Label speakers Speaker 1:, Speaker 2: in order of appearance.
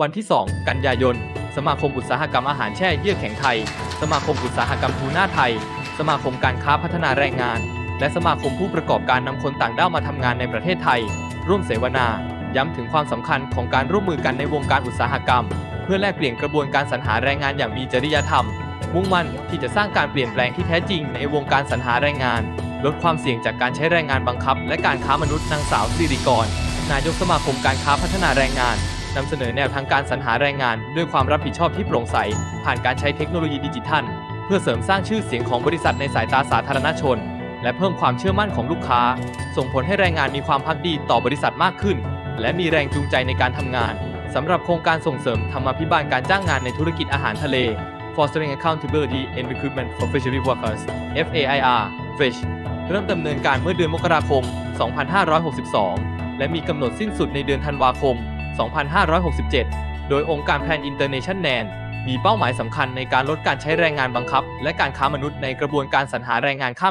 Speaker 1: วันที่ 2 กันยายน สมาคมอุตสาหกรรมอาหารแช่เยื่อแข็งไทย สมาคมอุตสาหกรรมทูน่าไทย สมาคมการค้าพัฒนาแรงงาน และสมาคมผู้ประกอบการนำคนต่างด้าวมาทำงานในประเทศไทย ร่วมเสวนา ย้ำถึงความสำคัญของการร่วมมือกันในวงการอุตสาหกรรม เพื่อแลกเปลี่ยนกระบวนการสรรหาแรงงานอย่างมีจริยธรรม มุ่งมั่นที่จะสร้างการเปลี่ยนแปลงที่แท้จริงในวงการสรรหาแรงงาน ลดความเสี่ยงจากการใช้แรงงานบังคับ และการค้ามนุษย์นางสาวสิริกรนายกสมาคมการค้าพัฒนาแรงงาน นำเสนอแนวทางการสรรหาแรงงาน ด้วยความรับผิดชอบที่โปร่งใส ผ่านการใช้เทคโนโลยีดิจิทัล เพื่อเสริมสร้างชื่อเสียงของบริษัทในสายตาสาธารณชน และเพิ่มความเชื่อมั่นของลูกค้า ส่งผลให้แรงงานมีความพักดีต่อบริษัทมากขึ้น และมีแรงจูงใจในการทำงานสำหรับโครงการส่งเสริมธรรมาภิบาลการจ้างงานในธุรกิจอาหารทะเล Fostering Accountability and Recruitment for Fishery Workers FAIR FISH เริ่มดำเนินการเมื่อเดือนมกราคม 2562 และมีกำหนดสิ้นสุดในเดือนธันวาคม 2567 โดยองค์การแพลนอินเตอร์เนชั่นแนนมีเป้าหมายสำคัญในการลดการใช้แรงงานบังคับ และการค้ามนุษย์ในกระบวนการสรรหาแรงงานข้าม